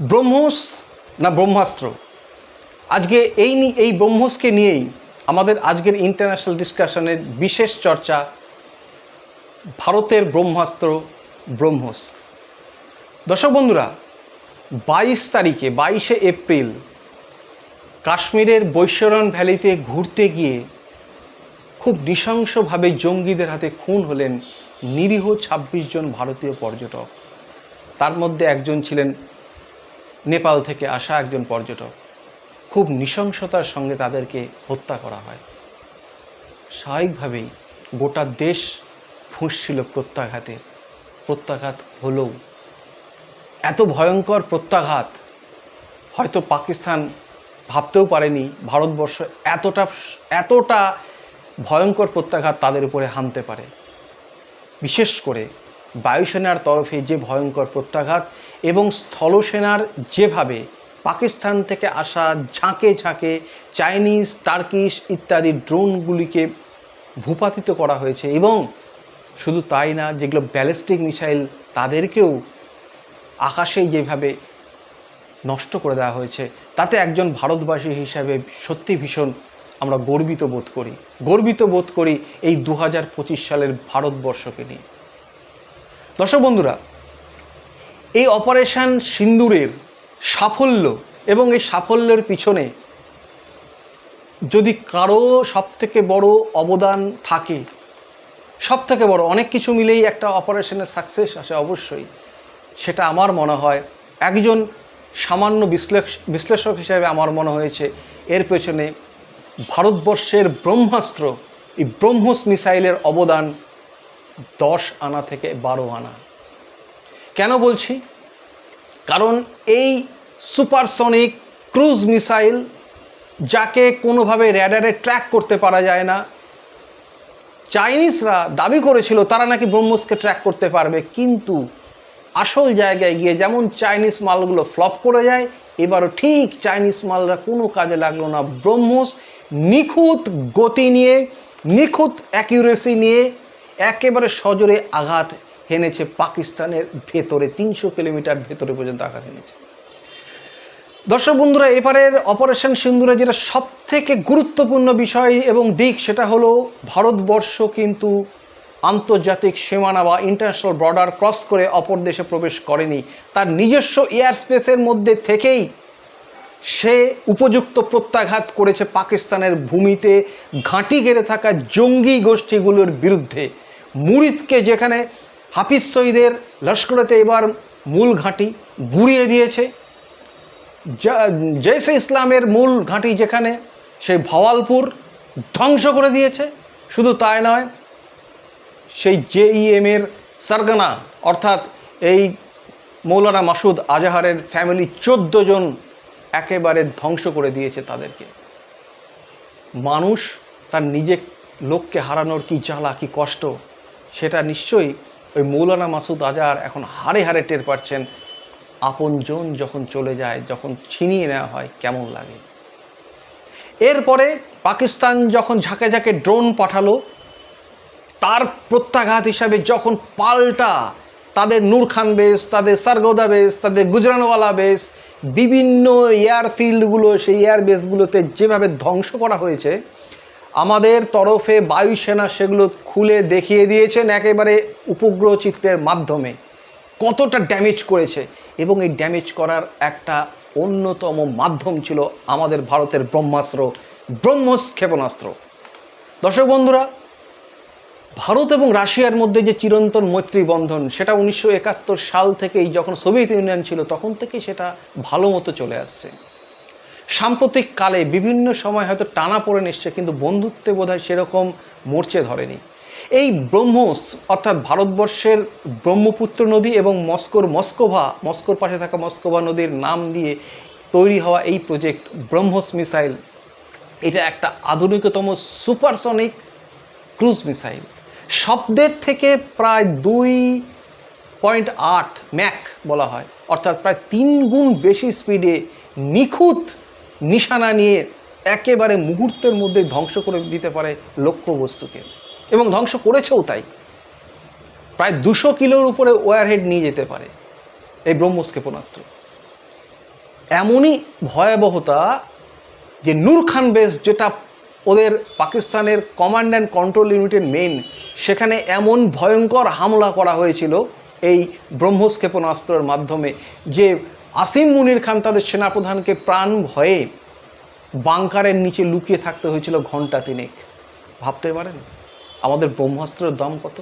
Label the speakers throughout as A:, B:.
A: ব্রহ্মস না ব্রহ্মাস্ত্র? আজকে এই এই ব্রহ্মসকে নিয়েই আমাদের আজকের ইন্টারন্যাশনাল ডিসকাশনের বিশেষ চর্চা ভারতের ব্রহ্মাস্ত্র, ব্রহ্মস। দর্শক বন্ধুরা, বাইশ তারিখে, বাইশে এপ্রিল, কাশ্মীরের বৈশ্বরণ ভ্যালিতে ঘুরতে গিয়ে খুব নৃশংসভাবে জঙ্গিদের হাতে খুন হলেন নিরীহ ২৬ জন ভারতীয় পর্যটক। তার মধ্যে একজন ছিলেন নেপাল থেকে আসা একজন পর্যটক খুব নৃশংসতার সঙ্গে তাদেরকে হত্যা করা হয়। স্বাভাবিকভাবেই গোটা দেশ ফুঁসছিল প্রত্যাঘাতের। প্রত্যাঘাত হলেও এত ভয়ঙ্কর প্রত্যাঘাত হয়তো পাকিস্তান ভাবতেও পারেনি ভারতবর্ষ এতটা এতটা ভয়ঙ্কর প্রত্যাঘাত তাদের উপরে হানতে পারে। বিশেষ করে বায়ুসেনার তরফে যে ভয়ঙ্কর প্রত্যাঘাত এবং স্থলসেনার যেভাবে পাকিস্তান থেকে আসা ঝাঁকে ঝাঁকে চাইনিজ, টার্কিশ ইত্যাদি ড্রোনগুলিকে ভূপাতিত করা হয়েছে এবং শুধু তাই না, যেগুলো ব্যালিস্টিক মিসাইল তাদেরকেও আকাশে যেভাবে নষ্ট করে দেওয়া হয়েছে, তাতে একজন ভারতবাসী হিসাবে সত্যি ভীষণ আমরা গর্বিত বোধ করি। গর্বিত বোধ করি এই দু হাজার পঁচিশ সালের ভারতবর্ষকে নিয়ে। দর্শক বন্ধুরা, এই অপারেশন সিন্দুরের সাফল্য এবং এই সাফল্যের পিছনে যদি কারও সবথেকে বড় অবদান থাকে সব থেকে বড়, অনেক কিছু মিলেই একটা অপারেশনের সাকসেস আসে অবশ্যই। সেটা আমার মনে হয়, একজন সামান্য বিশ্লেষ, বিশ্লেষক হিসেবে আমার মনে হয়েছে, এর পেছনে ভারতবর্ষের ব্রহ্মাস্ত্র, এই ব্রহ্মস মিসাইলের অবদান দশ আনা থেকে বারো আনা। কেন বলছি? কারণ এই সুপারসনিক ক্রুজ মিসাইল যাকে কোনোভাবে র্যাডারে ট্র্যাক করতে পারা যায় না, চাইনিজরা দাবি করেছিল তারা নাকি ব্রহ্মসকে ট্র্যাক করতে পারবে, কিন্তু আসল জায়গায় গিয়ে যেমন চাইনিজ মালগুলো ফ্লপ করে যায়, এবারও ঠিক চাইনিজ মালরা কোনো কাজে লাগল না। ব্রহ্মস নিখুঁত গতি নিয়ে, নিখুঁত অ্যাকিউরেসি নিয়ে একেবারে সজোরে আঘাত হেনেছে পাকিস্তানের ভেতরে, তিনশো কিলোমিটার ভেতরে পর্যন্ত আঘাত হেনেছে। দর্শক বন্ধুরা, এবারের অপারেশন সিন্দুরে যেটা সব থেকে গুরুত্বপূর্ণ বিষয় এবং দিক, সেটা হলো ভারতবর্ষ কিন্তু আন্তর্জাতিক সীমানা বা ইন্টারন্যাশনাল বর্ডার ক্রস করে অপর দেশে প্রবেশ করেনি। তার নিজস্ব এয়ার স্পেসের মধ্যে থেকেই সে উপযুক্ত প্রত্যাঘাত করেছে পাকিস্তানের ভূমিতে ঘাঁটি গেড়ে থাকা জঙ্গি গোষ্ঠীগুলোর বিরুদ্ধে। মুরিদকে যেখানে হাফিজ সঈদের লস্করেতে এবার মূল ঘাঁটি গুড়িয়ে দিয়েছে। জা- জৈশে ইসলামের মূল ঘাঁটি যেখানে সেই ভাওয়ালপুর ধ্বংস করে দিয়েছে। শুধু তাই নয়, সেই জেইএম এর সারগানা, অর্থাৎ এই মৌলানা মাসুদ আজাহারের ফ্যামিলি চোদ্দ জন একেবারে ধ্বংস করে দিয়েছে তাদেরকে। মানুষ তার নিজে লোককে হারানোর কি জ্বালা, কি কষ্ট, সেটা নিশ্চয়ই ওই মৌলানা মাসুদ আজার এখন হারে হারে টের পাচ্ছেন। আপনজন যখন চলে যায়, যখন ছিনিয়ে নেওয়া হয়, কেমন লাগে? এরপরে পাকিস্তান যখন ঝাঁকে ঝাঁকে ড্রোন পাঠালো, তার প্রত্যাঘাত হিসাবে যখন পাল্টা তাদের নূর খান বেস তাদের সারগোদা বেস তাদের গুজরানওয়ালা বেস বিভিন্ন এয়ারফিল্ডগুলো সেই এয়ার বেসগুলোতে যেভাবে ধ্বংস করা হয়েছে, আমাদের তরফে বায়ুসেনা সেগুলো খুলে দেখিয়ে দিয়েছেন একেবারে উপগ্রহ চিত্রের মাধ্যমে। কতটা ড্যামেজ করেছে? এবং এই ড্যামেজ করার একটা অন্যতম মাধ্যম ছিল আমাদের ভারতের ব্রহ্মাস্ত্র, ব্রহ্মস ক্ষেপণাস্ত্র। দর্শক বন্ধুরা ভারত এবং রাশিয়ার মধ্যে যে চিরন্তন মৈত্রী বন্ধন সেটা উনিশশো একাত্তর সাল থেকেই যখন সোভিয়েত ইউনিয়ন ছিল, তখন থেকেই সেটা ভালো মতো চলে আসছে। সাম্প্রতিক কালে বিভিন্ন সময় হয়তো টানা পড়ে নিচ্ছে কিন্তু বন্ধুত্বে বোধহয় সেরকম মরচে ধরেনি। এই ব্রহ্মস, অর্থাৎ ভারতবর্ষের ব্রহ্মপুত্র নদী এবং মস্কোর মস্কোভা, মস্কোর পাশে থাকা মস্কোভা নদীর নাম দিয়ে তৈরি হওয়া এই প্রজেক্ট ব্রহ্মস মিসাইল, এটা একটা আধুনিকতম সুপারসনিক ক্রুজ মিসাইল। শব্দের থেকে প্রায় দুই পয়েন্ট আট ম্যাক বলা হয়। অর্থাৎ প্রায় তিন গুণ বেশি স্পিডে নিখুঁত নিশানা নিয়ে একেবারে মুহূর্তের মধ্যে ধ্বংস করে দিতে পারে লক্ষ্যবস্তুকে। এবং ধ্বংস করেছেও তাই। প্রায় দুশো কিলোর উপরে ওয়ারহেড নিয়ে যেতে পারে এই ব্রহ্মস ক্ষেপণাস্ত্র এমনই ভয়াবহতা যে নূর খান বেস যেটা ওদের পাকিস্তানের কমান্ড অ্যান্ড কন্ট্রোল ইউনিটের মেন সেখানে এমন ভয়ঙ্কর হামলা করা হয়েছিল এই ব্রহ্মস ক্ষেপণাস্ত্রের মাধ্যমে যে আসিম মুনির খান তাদের সেনাপ্রধানকে প্রাণ ভয়ে বাংকারের নিচে লুকিয়ে থাকতে হয়েছিল ঘণ্টা তিনেক। ভাবতে পারেন? আমাদের ব্রহ্মাস্ত্রের দাম কত?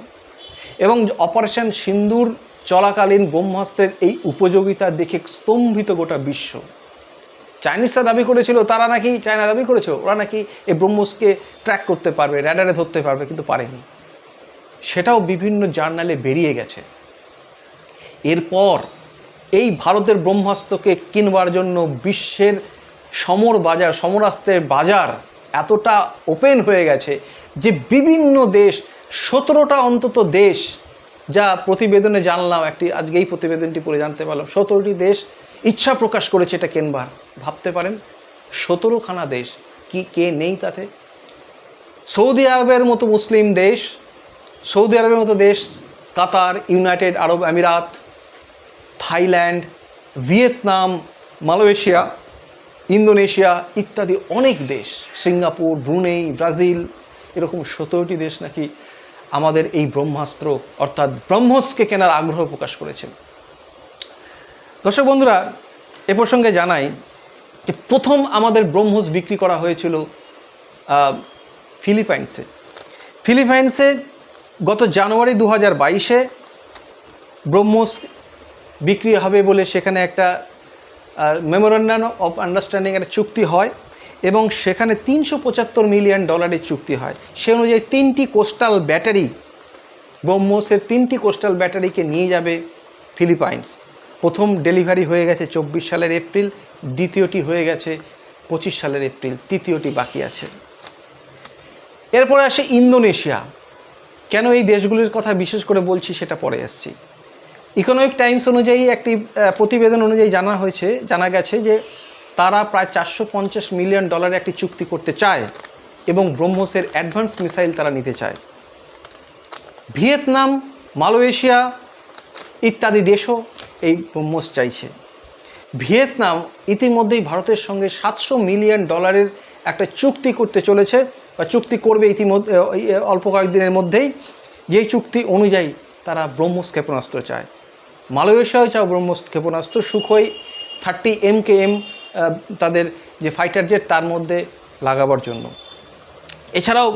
A: এবং অপারেশন সিন্দুর চলাকালীন ব্রহ্মাস্ত্রের এই উপযোগিতা দেখে স্তম্ভিত গোটা বিশ্ব। চাইনিজরা দাবি করেছিল, তারা নাকি চায়না দাবি করেছিল ওরা নাকি এই ব্রহ্মসকে ট্র্যাক করতে পারবে র্যাডারে ধরতে পারবে, কিন্তু পারেনি। সেটাও বিভিন্ন জার্নালে বেরিয়ে গেছে। এরপর এই ভারতের ব্রহ্মাস্ত্রকে কিনবার জন্য বিশ্বের সমর বাজার সমরাস্ত্রের বাজার এতটা ওপেন হয়ে গেছে যে বিভিন্ন দেশ, সতেরোটা অন্তত দেশ, যা প্রতিবেদনে জানলাম, একটি আজকে এই প্রতিবেদনটি পড়ে জানতে পারলাম, সতেরোটি দেশ ইচ্ছা প্রকাশ করেছে এটা কেনবার? ভাবতে পারেন, সতেরোখানা দেশ, কি কে নেই তাতে? সৌদি আরবের মতো মুসলিম দেশ, সৌদি আরবের মতো দেশ, কাতার, ইউনাইটেড আরব আমিরাত, থাইল্যান্ড, ভিয়েতনাম, মালয়েশিয়া, ইন্দোনেশিয়া ইত্যাদি অনেক দেশ, সিঙ্গাপুর, ব্রুনেই, ব্রাজিল, এরকম সতেরোটি দেশ নাকি আমাদের এই ব্রহ্মাস্ত্র অর্থাৎ ব্রহ্মসকে কেনার আগ্রহ প্রকাশ করেছে দর্শক বন্ধুরা, এ প্রসঙ্গে জানাই যে প্রথম আমাদের ব্রহ্মস বিক্রি করা হয়েছিল ফিলিপাইন্সে। ফিলিপাইন্সে গত জানুয়ারি দু হাজার বাইশে ব্রহ্মস বিক্রি হবে বলে সেখানে একটা মেমোরেন্ডাম অফ আন্ডারস্ট্যান্ডিং একটা চুক্তি হয় এবং সেখানে তিনশো পঁচাত্তর মিলিয়ন ডলারের চুক্তি হয়। সে অনুযায়ী তিনটি কোস্টাল ব্যাটারি, ব্রহ্মসের তিনটি কোস্টাল ব্যাটারিকে নিয়ে যাবে ফিলিপাইন্স। প্রথম ডেলিভারি হয়ে গেছে চব্বিশ সালের এপ্রিল, দ্বিতীয়টি হয়ে গেছে পঁচিশ সালের এপ্রিল, তৃতীয়টি বাকি আছে। এরপরে আসে ইন্দোনেশিয়া। কেন এই দেশগুলির কথা বিশেষ করে বলছি সেটা পরে আসছি। ইকোনমিক টাইমস অনুযায়ী একটি প্রতিবেদন অনুযায়ী জানা হয়েছে, জানা গেছে যে তারা প্রায় চারশো পঞ্চাশ মিলিয়ন ডলারের একটি চুক্তি করতে চায় এবং ব্রহ্মসের অ্যাডভান্স মিসাইল তারা নিতে চায়। ভিয়েতনাম, মালয়েশিয়া ইত্যাদি দেশও এই ব্রহ্মস চাইছে। ভিয়েতনাম ইতিমধ্যেই ভারতের সঙ্গে সাতশো মিলিয়ন ডলারের একটা চুক্তি করতে চলেছে বা চুক্তি করবে ইতিমধ্যে অল্প কয়েকদিনের মধ্যেই। যেই চুক্তি অনুযায়ী তারা ব্রহ্মস ক্ষেপণাস্ত্র চায়। মালয়েশিয়াও চাও ব্রহ্মস ক্ষেপণাস্ত্র, Sukhoi thirty M K M তাদের যে ফাইটার জেট তার মধ্যে লাগাবার জন্য। এছাড়াও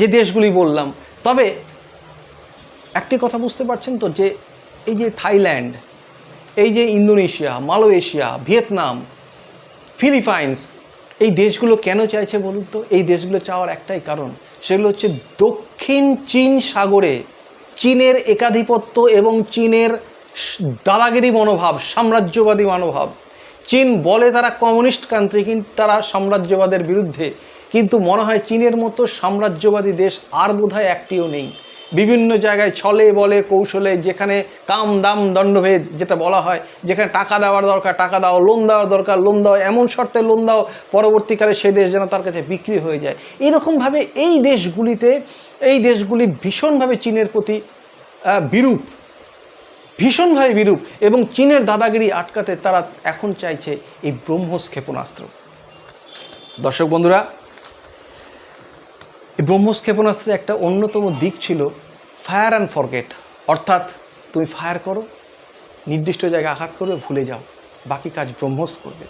A: যে দেশগুলি বললাম, তবে একটি কথা বুঝতে পারছেন তো যে এই যে থাইল্যান্ড, এই যে ইন্দোনেশিয়া, মালয়েশিয়া, ভিয়েতনাম, ফিলিপাইন্স, এই দেশগুলো কেন চাইছে বলুন তো? এই দেশগুলো চাওয়ার একটাই কারণ, সেগুলো হচ্ছে দক্ষিণ চীন সাগরে চীনের একাধিপত্য এবং চীনের দাদাগিরি মনোভাব, সাম্রাজ্যবাদী মনোভাব। চীন বলে তারা কমিউনিস্ট কান্ট্রি কিন্তু তারা সাম্রাজ্যবাদের বিরুদ্ধে। কিন্তু মনে হয় চীনের মতো সাম্রাজ্যবাদী দেশ আর বোধহয় একটিও নেই। বিভিন্ন জায়গায় ছলে বলে, কৌশলে যেখানে কাম, দাম, দণ্ডভেদ যেটা বলা হয়, যেখানে টাকা দেওয়ার দরকার, টাকা দাও, লোন দেওয়ার দরকার, লোন দাও, এমন শর্তে লোন দাও, পরবর্তীকালে সে দেশ যেন তার কাছে বিক্রি হয়ে যায়। এরকমভাবে এই দেশগুলিতে, এই দেশগুলি ভীষণভাবে চীনের প্রতি বিরূপ, ভীষণভাবে বিরূপ এবং চীনের দাদাগিরি আটকাতে তারা এখন চাইছে এই ব্রহ্মস ক্ষেপণাস্ত্র দর্শক বন্ধুরা, এই ব্রহ্মস ক্ষেপণাস্ত্রের একটা অন্যতম দিক ছিল ফায়ার অ্যান্ড ফরগেট। অর্থাৎ তুমি ফায়ার করো, নির্দিষ্ট জায়গায় আঘাত করবে, ভুলে যাও। বাকি কাজ ব্রহ্মস করবে।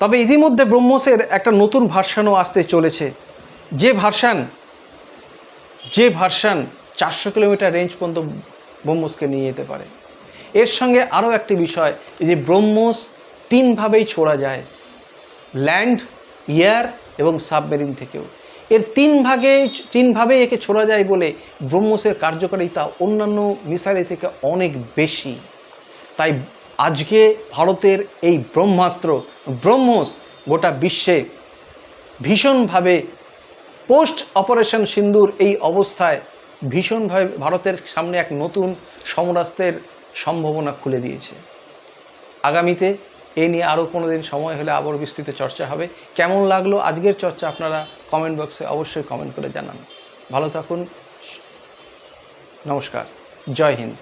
A: তবে ইতিমধ্যে ব্রহ্মসের একটা নতুন ভার্সানও আসতে চলেছে। যে ভার্সান যে ভার্সান চারশো কিলোমিটার রেঞ্জ পর্যন্ত ব্রহ্মসকে নিয়ে যেতে পারে। এর সঙ্গে আরও একটি বিষয় যে ব্রহ্মস তিনভাবেই ছোড়া যায়, ল্যান্ড, এয়ার এবং সাবমেরিন থেকেও। এর তিন ভাগে তিনভাবেই একে ছোড়া যায় বলে ব্রহ্মসের কার্যকারিতা অন্যান্য মিসাইলের থেকে অনেক বেশি। তাই আজকে ভারতের এই ব্রহ্মাস্ত্র, ব্রহ্মস গোটা বিশ্বে ভীষণভাবে পোস্ট অপারেশন সিন্দুর এই অবস্থায় ভীষণভাবে ভারতের সামনে এক নতুন সমরাস্ত্রের সম্ভাবনা খুলে দিয়েছে। আগামীতে এ নিয়ে আরও কোনো দিন সময় হলে আবার বিস্তৃত চর্চা হবে। কেমন লাগল আজকের চর্চা আপনারা কমেন্ট বক্সে অবশ্যই কমেন্ট করে জানান। ভালো থাকুন, নমস্কার, জয় হিন্দ।